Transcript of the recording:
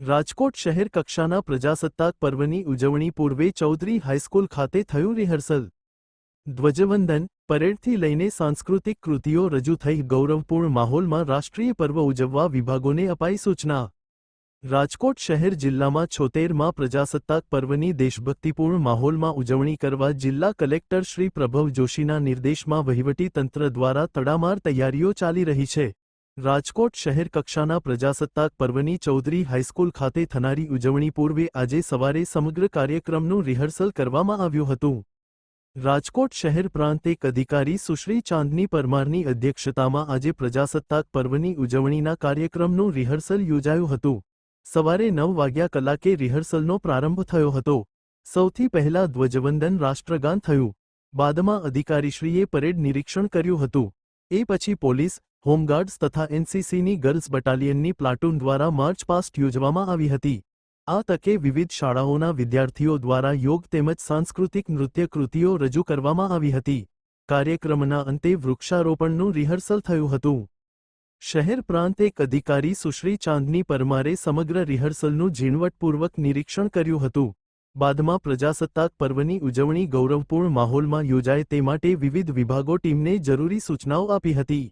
રાજકોટ શહેર કક્ષાના પ્રજાસત્તાક પર્વની ઉજવણી પૂર્વે ચૌધરી હાઈસ્કૂલ ખાતે થયું રિહર્સલ. ધ્વજવંદન, પરેડથી લઈને સાંસ્કૃતિક કૃતિઓ રજૂ થઈ ગૌરવપૂર્ણ માહોલમાં રાષ્ટ્રીય પર્વ ઉજવવા વિભાગોને અપાઈ સૂચના. રાજકોટ શહેર જિલ્લામાં છોતેરમાં પ્રજાસત્તાક પર્વની દેશભક્તિપૂર્ણ માહોલમાં ઉજવણી કરવા જિલ્લા કલેક્ટર શ્રી પ્રભવ જોશીના નિર્દેશમાં વહીવટી તંત્ર દ્વારા તડામાર તૈયારીઓ ચાલી રહી છે. રાજકોટ શહેર કક્ષાના પ્રજાસત્તાક પર્વની ચૌધરી હાઈસ્કૂલ ખાતે થનારી ઉજવણી પૂર્વે આજે સવારે સમગ્ર કાર્યક્રમનું રિહર્સલ કરવામાં આવ્યું હતું. રાજકોટ શહેર પ્રાંત એક અધિકારી સુશ્રી ચાંદની પરમારની અધ્યક્ષતામાં આજે પ્રજાસત્તાક પર્વની ઉજવણીના કાર્યક્રમનું રિહર્સલ યોજાયું હતું. સવારે નવ વાગ્યા કલાકે રિહર્સલનો પ્રારંભ થયો હતો. સૌથી પહેલા ધ્વજવંદન રાષ્ટ્રગાન થયું. બાદમાં અધિકારીશ્રીએ પરેડ નિરીક્ષણ કર્યું હતું. એ પછી પોલીસ હોમગાર્ડ્સ તથા એનસીસીની ગર્લ્સ બટાલિયનની પ્લાટૂન દ્વારા માર્ચ પાસ્ટ યોજવામાં આવી હતી. આ તકે વિવિધ શાળાઓના વિદ્યાર્થીઓ દ્વારા યોગ તેમજ સાંસ્કૃતિક નૃત્ય કૃતિઓ રજૂ કરવામાં આવી હતી. કાર્યક્રમના અંતે વૃક્ષારોપણનું રિહર્સલ થયું હતું. શહેર પ્રાંત એક અધિકારી સુશ્રી ચાંદની પરમારે સમગ્ર રિહર્સલનું ઝીણવટપૂર્વક નિરીક્ષણ કર્યું હતું. બાદમાં પ્રજાસત્તાક પર્વની ઉજવણી ગૌરવપૂર્ણ માહોલમાં યોજાય તે માટે વિવિધ વિભાગો ટીમને જરૂરી સૂચનાઓ આપી હતી.